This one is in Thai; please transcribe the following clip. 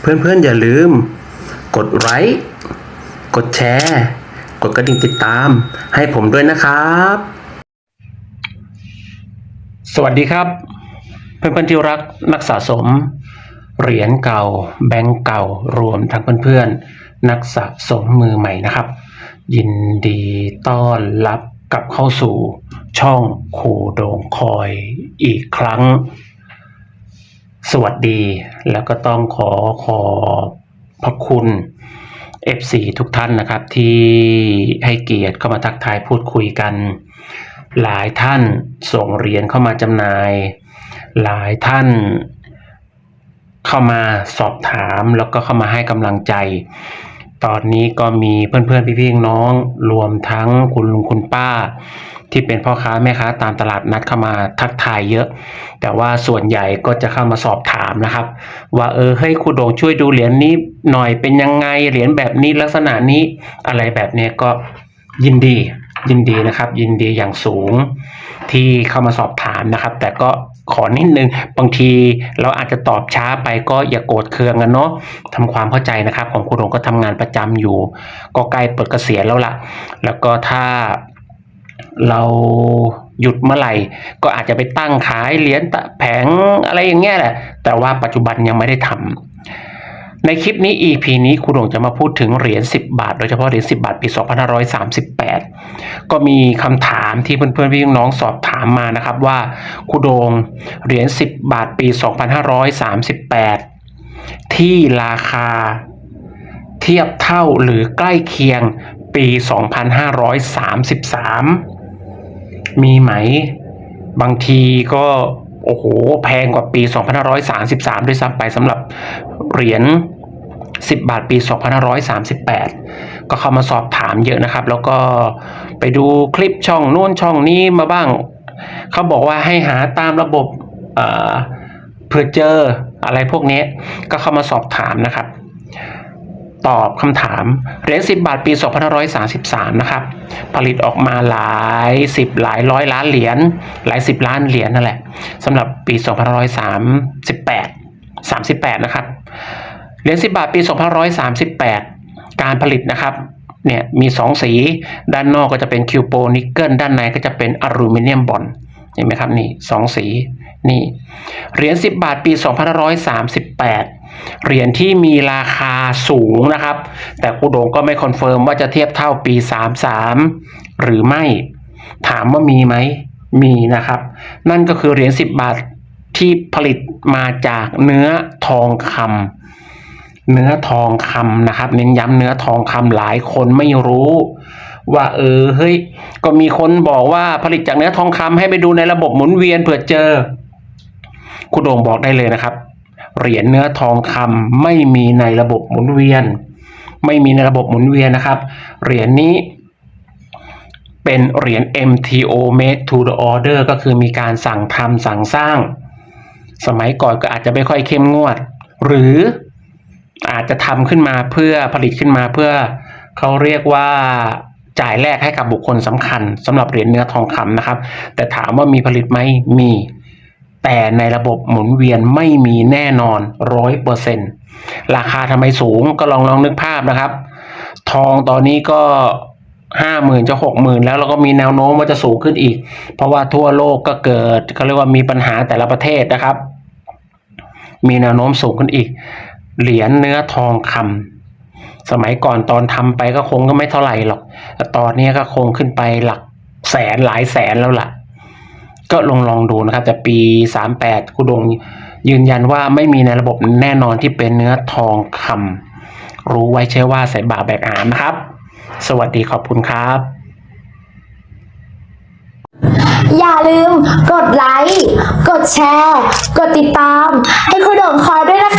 เพื่อนๆอย่าลืม กดไลค์กดแชร์ กดกระดิ่งติดตาม ให้ผมด้วยนะครับ สวัสดีครับ เพื่อนๆที่รักนักสะสม เหรียญเก่า แบงก์เก่ารวมทั้งเพื่อนๆนักสะสมมือใหม่นะครับ ยินดีต้อนรับกลับเข้าสู่ช่องคูโดงคอยอีกครั้ง สวัสดีแล้วก็ต้องขอขอบพระคุณ FC ทุกท่านนะครับ ที่ให้เกียรติเข้ามาทักทายพูดคุยกัน หลายท่านส่งเหรียญเข้ามาจำหน่าย หลายท่านเข้ามาสอบถามแล้วก็เข้ามาให้กำลังใจ ตอนนี้ก็มีเพื่อนๆพี่ๆน้องรวมทั้งคุณลุงคุณป้า ที่เป็นพ่อค้าแม่ค้าตามตลาดนัดเข้ามาทักทายเยอะ แต่ว่าส่วนใหญ่ก็จะเข้ามาสอบถามนะครับ ว่าเออเฮ้ยครูโดงช่วยดูเหรียญนี้หน่อยเป็นยังไงเหรียญแบบนี้ลักษณะนี้อะไรแบบนี้ก็ยินดียินดีนะครับ ยินดีอย่างสูงที่เข้ามาสอบถามนะครับ แต่ก็ ขอนิดนึง บางทีเราอาจจะตอบช้าไปก็อย่าโกรธเคืองกันเนาะทำความเข้าใจนะครับ ของคุณหงก็ทำงานประจำอยู่ ก็ใกล้เปิดเกษียณแล้วล่ะ แล้วก็ถ้าเราหยุดเมื่อไหร่ ก็อาจจะไปตั้งขายเหรียญตะแผงอะไรอย่างเงี้ยแหละ แต่ว่าปัจจุบันยังไม่ได้ทำ ในคลิปนี้ EP นี้ครูโด่งจะมาพูดถึงเหรียญ10 บาท โดยเฉพาะเหรียญ10 บาทปี 2538 ก็มีคำถามที่เพื่อนๆพี่น้องสอบถามมานะครับว่าครูโดงเหรียญ10 บาทปี 2538 ที่ราคาเทียบเท่าหรือใกล้เคียงปี 2533 มีไหม บางทีก็ โอ้โห แพงกว่าปี 2533 ด้วยซ้ำไปสำหรับเหรียญ10 บาทปี 2538 ก็เข้ามาสอบถามเยอะนะครับ แล้วก็ไปดูคลิปช่องนู่นช่องนี้มาบ้าง เขาบอกว่าให้หาตามระบบเออเผื่อเจออะไรพวกนี้ก็เข้ามาสอบถามนะครับ ตอบคำถามเหรียญ10 บาทปี 2533 นะครับ ผลิตออกมาหลายสิบหลายร้อยล้านเหรียญหลายสิบล้านเหรียญนั่นแหละสำหรับปี 2538 38 นะครับ เหรียญ10 บาทปี 2538 การผลิตนะครับเนี่ยมี 2 สีด้านนอกก็จะเป็นคิวโปนิกเกิลด้านในก็จะเป็นอลูมิเนียมบอนด์เห็นไหมครับนี่สองสีนี่เหรียญ10 บาทปี 2538 เหรียญที่มีราคาสูงนะครับ แต่ครูโดงก็ไม่คอนเฟิร์มว่าจะเทียบเท่าปี 33 หรือไม่ ถามว่ามีไหม มีนะครับ นั่นก็คือเหรียญ10 บาทที่ผลิตมาจากเนื้อทองคำเนื้อทองคำนะครับ เน้นย้ำเนื้อทองคำหลายคนไม่รู้ว่าเออเฮ้ยก็มีคนบอกว่าผลิตจากเนื้อทองคำให้ไปดูในระบบหมุนเวียนเผื่อเจอ คุณโด่งบอกได้เลยนะครับ เหรียญเนื้อทองคำไม่มีในระบบหมุนเวียน ไม่มีในระบบหมุนเวียนนะครับ เหรียญนี้เป็นเหรียญ MTO made to the order ก็คือมีการสั่งทำสั่งสร้าง สมัยก่อนก็อาจจะไม่ค่อยเข้มงวด หรืออาจจะทำขึ้นมาเพื่อผลิตขึ้นมาเพื่อเขาเรียกว่าจ่ายแลกให้กับบุคคลสำคัญสำหรับเหรียญเนื้อทองคำนะครับ แต่ถามว่ามีผลิตไหมมี แต่ในระบบหมุนเวียนไม่มีแน่นอนร้อยเปอร์เซ็นราคาทำไมสูงก็ลองลองนึกภาพนะครับ ทองตอนนี้ก็ห้าหมื่นจะหกหมื่นแล้วแล้วก็มีแนวโน้มว่าจะสูงขึ้นอีก เพราะว่าทั่วโลกก็เกิดเขาเรียกว่ามีปัญหาแต่ละประเทศนะครับ มีแนวโน้มสูงขึ้นอีก เหรียญเนื้อทองคำสมัยก่อนตอนทำไปก็คงก็ไม่เท่าไหร่หรอกแต่ตอนนี้ก็คงขึ้นไปหลักแสนหลายแสนแล้วล่ะ ก็ลองลองดูนะครับ แต่ปีสามแปดคุณดงยืนยันว่าไม่มีในระบบแน่นอนที่เป็นเนื้อทองคำรู้ไว้ใช่ว่าใส่บาแบกอามนะครับ สวัสดีขอบคุณครับ อย่าลืมกดไลค์ กดแชร์ กดติดตาม ให้คุณดงคอยด้วยนะ